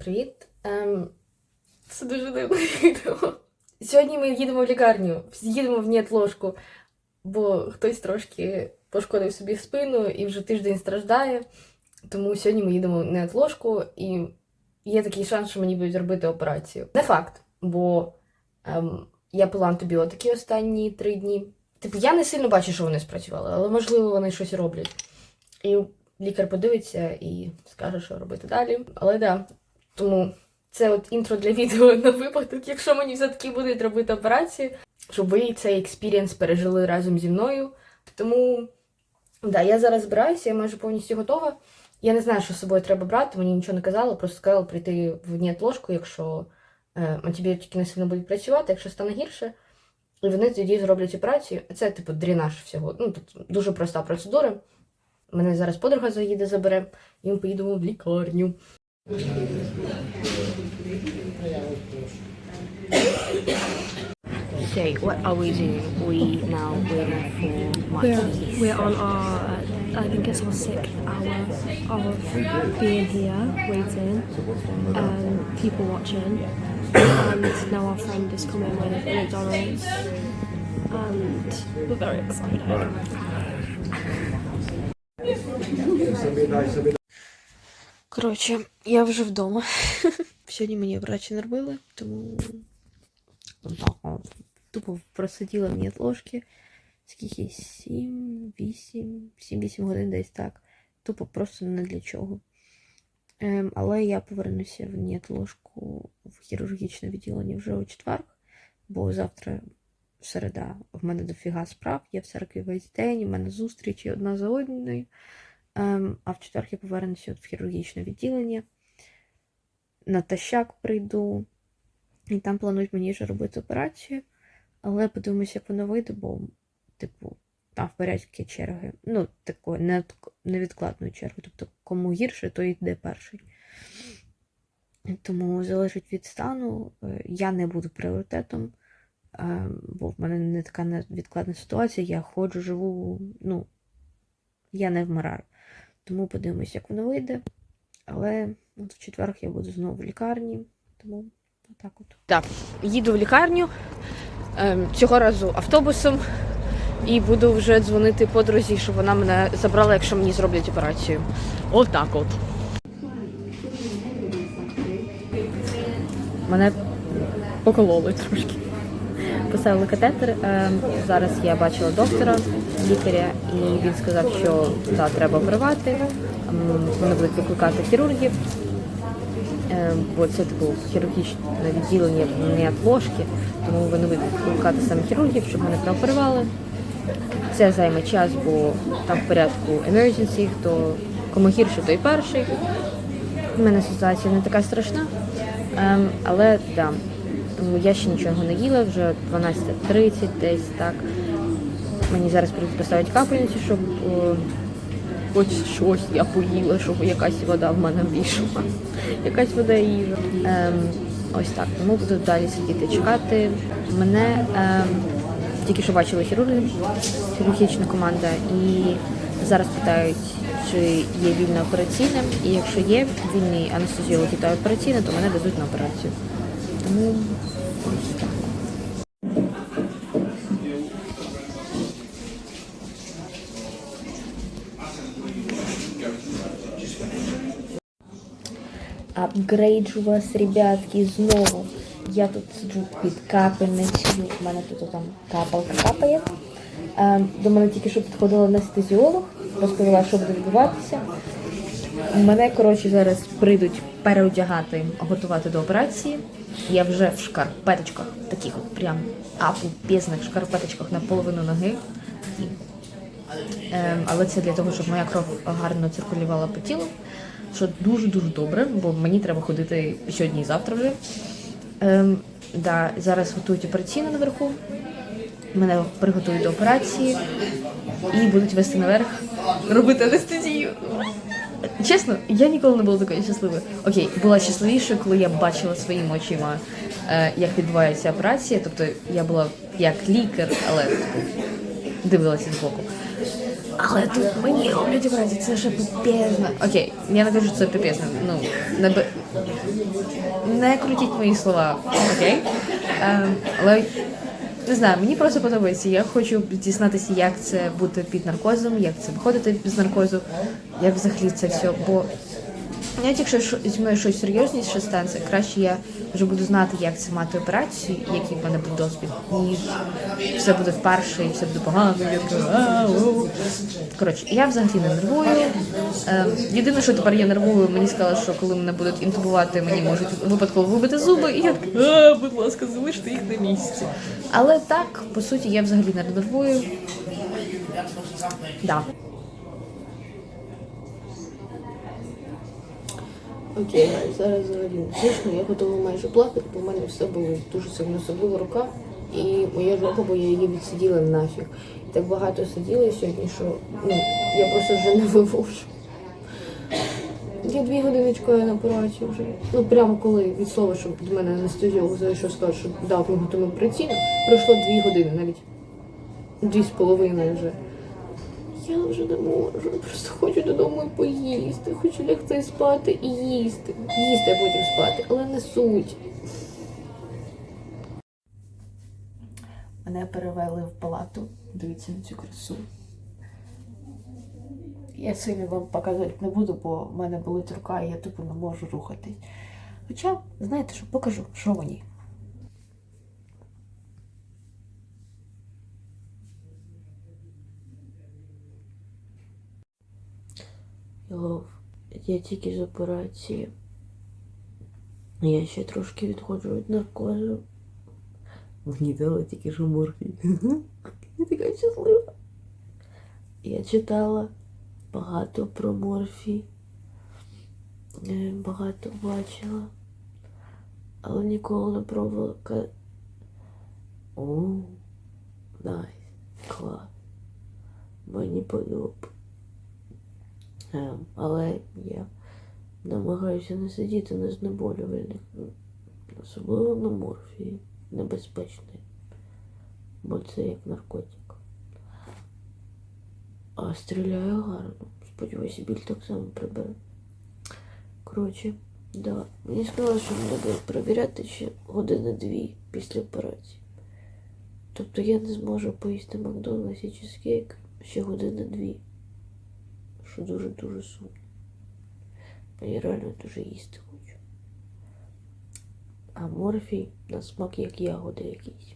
привіт. Ем, це дуже дивне відео. Сьогодні ми їдемо в лікарню, їдемо в нетложку, бо хтось трошки пошкодив собі спину і вже тиждень страждає. Тому сьогодні ми їдемо в нетложку, і є такий шанс, що мені будуть робити операцію. Не факт, бо ем, я пила антибіотики останні три дні. Типу, я не сильно бачу, що вони спрацювали, але можливо вони щось роблять. І лікар подивиться і скаже, що робити далі. Але да, тому це от інтро для відео на випадок, якщо мені все-таки будуть робити операцію, щоб ви цей експірієнс пережили разом зі мною. Тому да, я зараз збираюся, я майже повністю готова. Я не знаю, що з собою треба брати, мені нічого не казали, просто сказали прийти в нетложку, якщо е, антибіотики не сильно будуть працювати, якщо стане гірше. І вони тоді зроблять операцію. Це, типу, дренаж всього. Ну, тобто, дуже проста процедура. Мене зараз подруга заїде, забере, і ми поїдемо в лікарню. So, what are we doing? We now waiting for We're, we're on our, I think it's our sixth hour of being here, waiting, and people watching. And now our friend is coming with McDonald's, and we're very excited. Коротше, я вже вдома. Сьогодні мені врачі не робили, тому тупо просиділа мені ложки. Скільки? 7, 8, 7-8 годин десь так. Тупо просто не для чого. Ем, але я повернуся в нетложку в хірургічне відділення вже у четвер, бо завтра середа в мене дофіга справ, я в церкві весь день, у мене зустрічі одна за одною. Ем, а в четвер я повернуся в хірургічне відділення. Натощак прийду, і там планують мені вже робити операцію. Але подивимося, як воно вийде, бо, типу, там в порядку черги. Ну, такої не- невідкладної черги. Тобто, кому гірше, то йде перший. Тому залежить від стану. Е, Я не буду пріоритетом, е, бо в мене не така невідкладна ситуація. Я ходжу, живу, ну, я не вмираю. Тому подивимось, як воно вийде. Але от в четвер я буду знову в лікарні. Тому отак от. Так, їду в лікарню ем, цього разу автобусом. І буду вже дзвонити подрузі, щоб вона мене забрала, якщо мені зроблять операцію. Отак от. Мене покололи трошки. Поставили катетер. Ем, Зараз я бачила доктора, лікаря, і він сказав, що да, треба оперувати. Вони будуть викликати хірургів, Ем, бо це типу хірургічне відділення не ложки, тому вони будуть викликати саме хірургів, щоб мене прооперували. Це займе час, бо там в порядку emergency, хто кому гірше, той перший. У мене ситуація не така страшна, ем, але да. Я ще нічого не їла, вже 12.30 десь так. Мені зараз прийдуть поставити капельницю, щоб о, хоч щось я поїла, щоб якась вода в мене вийшла. Якась вода їжа. Ем, ось так. Тому буду далі сидіти чекати. Мене ем, тільки що бачили хірурги, хірургічна команда, і зараз питають, чи є вільна операційна. І якщо є вільний анестезіолог та операційна, то мене дадуть на операцію. Тому Апгрейджу вас, ребятки, знову. Я тут сиджу під капельницею. У мене тут там капалка капає. До мене тільки що підходила анестезіолог, розповіла, що буде відбуватися. Мене, коротше, зараз прийдуть переодягати, готувати до операції. Я вже в шкарпеточках, таких от прям апопізних шкарпеточках на половину ноги. Ем, але це для того, щоб моя кров гарно циркулювала по тілу, що дуже-дуже добре, бо мені треба ходити сьогодні і завтра вже. Ем, да, зараз готують операційну наверху. Мене приготують до операції і будуть вести наверх робити анестезію. Чесно, я ніколи не була такою щасливою. Окей, була щасливішою, коли я бачила своїми очима, е, як відбувається операція. Тобто я була як лікар, але типу, дивилася збоку. Але тут мені роблять враження, це ще піпезно. Окей, я не кажу, що це піпезно. Ну, не, б... не крутіть мої слова, окей? Ем, але не знаю, мені просто подобається. Я хочу дізнатися, як це бути під наркозом, як це виходити без наркозу, як взагалі це все. Бо навіть якщо зі мною щось серйозніше станеться, краще я вже буду знати, як це мати операцію, який в мене буде досвід, ніж все буде вперше і все буде погано. Коротше, я взагалі не нервую. Е, єдине, що тепер я нервую, мені сказали, що коли мене будуть інтубувати, мені можуть випадково вибити зуби, і я така, «А, будь ласка, залиште їх на місці. Але так, по суті, я взагалі не нервую. Да. Окей, зараз взагалі смішно, я готова майже плакати, бо в мене все болить дуже сильно, особливо рука і моя жопа, бо я її відсиділа нафіг. Так багато сиділа сьогодні, що ну, я просто вже не вивожу. Я дві години чекаю на операцію вже. Ну прямо коли від слова, що до мене анестезіолог зайшов, сказав, що дав мені готову операційну, пройшло дві години, навіть дві з половиною вже. Я вже не можу, просто хочу додому поїсти. Хочу лягти спати і їсти. Їсти, а потім спати, але не суть. Мене перевели в палату. Дивіться на цю красу. Я сильно вам показувати не буду, бо в мене болить рука, і я тупо не можу рухатись. Хоча, знаєте що, покажу, що мені. Лов, я тільки з операції. Я ще трошки відходжу від наркозу. Мені дали тільки що морфій. Я така щаслива. Я читала багато про морфій. е, Багато бачила. Але ніколи не пробувала. О, найс, клас. Мені подобається. Але я намагаюся не сидіти на знеболювальних, особливо на морфії, небезпечний, бо це як наркотик. А стріляю гарно. Сподіваюся, біль так само прибере. Коротше, да. Мені сказали, що треба перевіряти ще години дві після операції. Тобто я не зможу поїсти Макдональдс і чизкейк ще години дві що дуже-дуже сумно. Бо я реально дуже їсти хочу. А морфій на смак як ягоди якісь.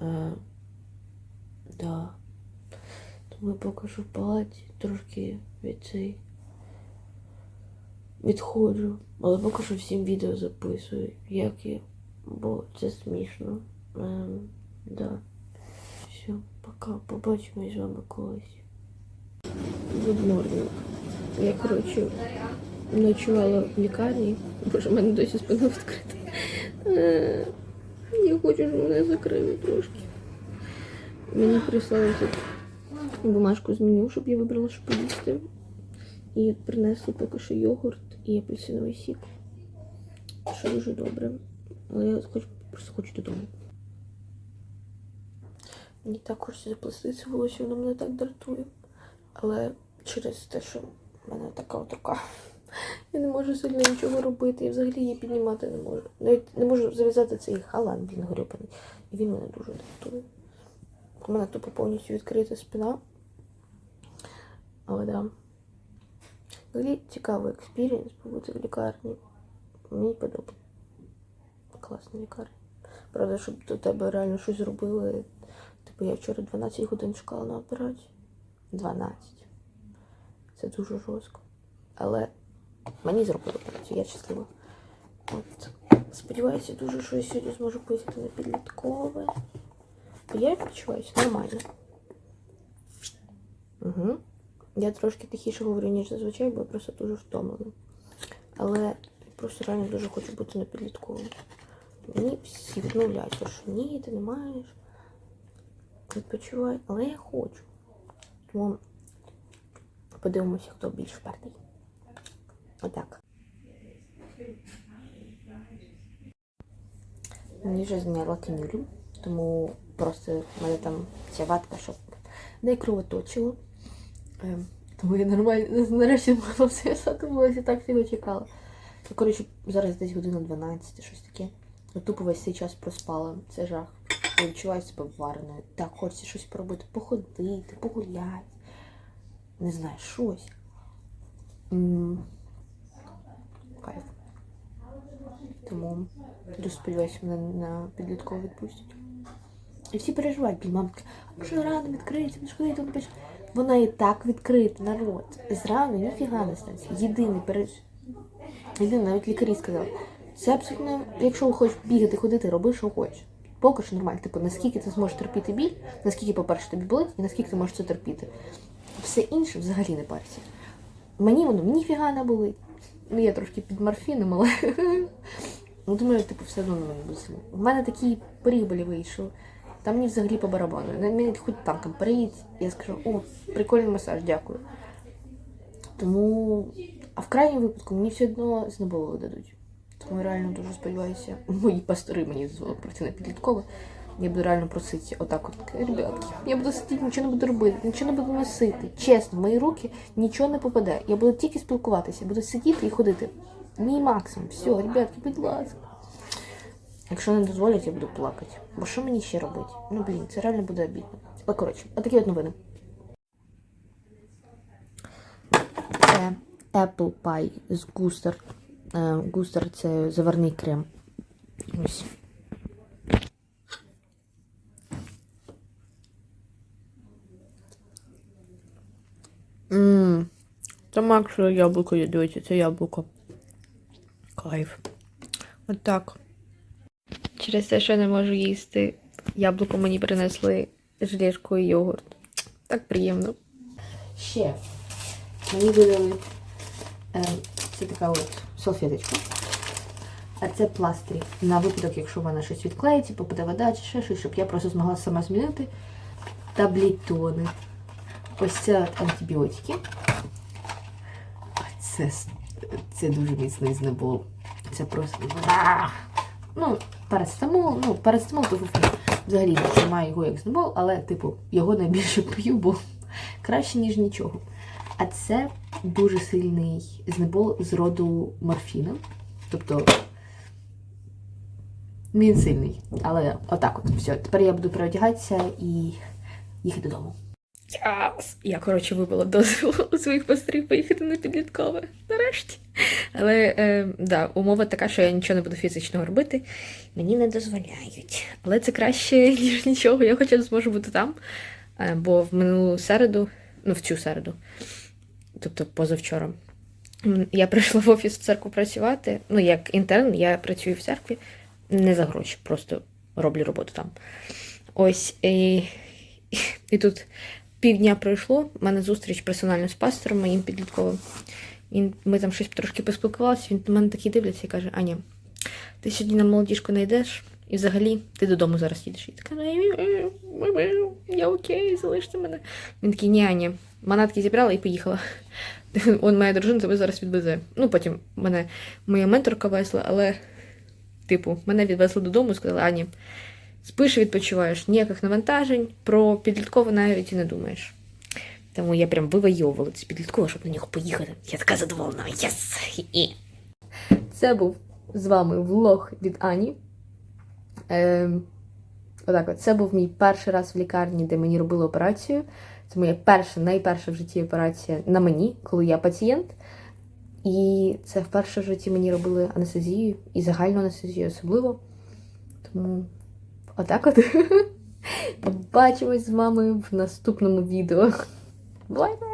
Е, да. Тому я що в палаті трошки від цей відходжу. Але поки що всім відео записую, як я. Бо це смішно. Е, да. Все, пока. Побачимось з вами колись. Good. Я, коротше, ночувала в лікарні. Боже, в мене досі спина відкрита. Е, Я хочу, щоб мене закрили трошки. Мені прислали бумажку з меню, щоб я вибрала, що поїсти. І принесли поки що йогурт і апельсиновий сік. Що дуже добре. Але я хочу, просто хочу додому. Мені так хочеться запластитися волосся, воно мене так дратує. Але через те, що в мене така от рука, я не можу сильно нічого робити. Я взагалі її піднімати не можу. Навіть не можу зав'язати цей халат, блін, грюбаний. І він мене дуже дратує. У мене тупо повністю відкрита спина. Але да. Взагалі цікавий експірієнс побути в лікарні. Мені подобається. Класна лікарня. Правда, щоб до тебе реально щось зробили. Типу я вчора 12 годин чекала на операцію. 12. Це дуже жорстко. Але мені зробили операцію, я щаслива. От. Сподіваюся дуже, що я сьогодні зможу поїхати на підліткове. Бо Я почуваюся нормально. Угу. Я трошки тихіше говорю, ніж зазвичай, бо я просто дуже втомлена. Але просто реально дуже хочу бути на підлітковому. Мені всі відмовляють, що ні, ти не маєш. Відпочивай, але я хочу. Тому подивимося, хто більш впертий. Отак. Мені вже зняла канюлю, тому просто в мене там ця ватка, щоб не кровоточило. Ем, тому я нормально нарешті могла все задумалася, так цього чекала. Ну, коротше, зараз десь година 12, щось таке. Я тупо весь цей час проспала. Це жах. Я відчуваю себе вареною. Так, хочеться щось поробити, походити, погуляти. Не знаю, щось. Кайф. Тому дуже сподіваюся, мене на підліткову відпустять. І всі переживають, блін, мамка, а якщо рано відкриється, ну ж там пиш? Вона і так відкрита, народ. Зрано ніфіга не станеться. Єдиний переж... Єдиний, навіть лікарі сказали. Це абсолютно, якщо хочеш бігати, ходити, роби, що хочеш. Поки що нормально. Типу, наскільки ти зможеш терпіти біль, наскільки, по-перше, тобі болить, і наскільки ти можеш це терпіти. Все інше взагалі не парся. Мені воно ніфіга не болить. Ну, я трошки під морфіном, але. Ну, думаю, типу, все одно мене буде сильно. У мене такий поріг болівий, що там мені взагалі по барабану. На мене хоч танком приїдь, я скажу, о, прикольний масаж, дякую. Тому, а в крайньому випадку мені все одно знеболили дадуть. Тому я реально дуже сподіваюся, мої пастори мені дозволили пройти на підліткове. Я буду реально просити отак от, ребятки, я буду сидіти, нічого не буду робити, нічого не буду носити. Чесно, в мої руки нічого не попаде. Я буду тільки спілкуватися, буду сидіти і ходити. Мій максимум. Все, ребятки, будь ласка. Якщо не дозволять, я буду плакати. Бо що мені ще робити? Ну блін, це реально буде обідно. Але коротше, отакі от новини. Це Apple Pie з густер. Е, Густер це заварний крем. Ось. Це максимум яблуко є, дивіться, це яблуко. Кайф. От так. Через те, що я не можу їсти, яблуко мені принесли желешку і йогурт. Так приємно. Ще мені видали е, це така от салфеточка. А це пластирі. На випадок, якщо в мене щось відклеїться, попаде вода чи ще щось, щоб я просто змогла сама змінити таблітони. Ось це антибіотики. Це, це дуже міцний знебол. Це просто. Ну, парацетамол, ну, парацетамол то взагалі не тримаю його як знебол, але, типу, його найбільше п'ю, бо краще, ніж нічого. А це дуже сильний знебол з роду морфіна. Тобто він сильний. Але отак от, все. Тепер я буду переодягатися і їхати додому. Яс! Я, коротше, вибила дозвіл у своїх пострів поїхати на підліткове. Нарешті. Але е, да, умова така, що я нічого не буду фізичного робити. Мені не дозволяють. Але це краще, ніж нічого. Я хоча б зможу бути там. Е, бо в минулу середу, ну в цю середу, тобто позавчора, я прийшла в офіс в церкву працювати. Ну, як інтерн, я працюю в церкві не за гроші, просто роблю роботу там. Ось і, і тут півдня пройшло. У мене зустріч персонально з пастором моїм підлітковим. Він, ми там щось трошки поспілкувалися, він на мене такий дивиться і каже: Аня, ти сьогодні на молодіжку не йдеш, і взагалі ти додому зараз їдеш. І така, «Ну, я окей, залиште мене. Він такий, ні, Аня, манатки зібрала і поїхала. Он моя дружина тебе зараз відвезе. Ну, потім мене моя менторка везла, але, типу, мене відвезли додому і сказали, Аня, спиш і відпочиваєш, ніяких навантажень, про підліткове навіть і не думаєш. Тому я прям вивайовувала з підліткового, щоб на нього поїхати. Я така задоволена. Єс! І... Це був з вами влог від Ані. Ем, отак от. Це був мій перший раз в лікарні, де мені робили операцію. Це моя перша, найперша в житті операція на мені, коли я пацієнт. І це вперше в житті мені робили анестезію і загальну анестезію особливо. Тому отак от. Побачимось з вами в наступному відео. Бай-бай!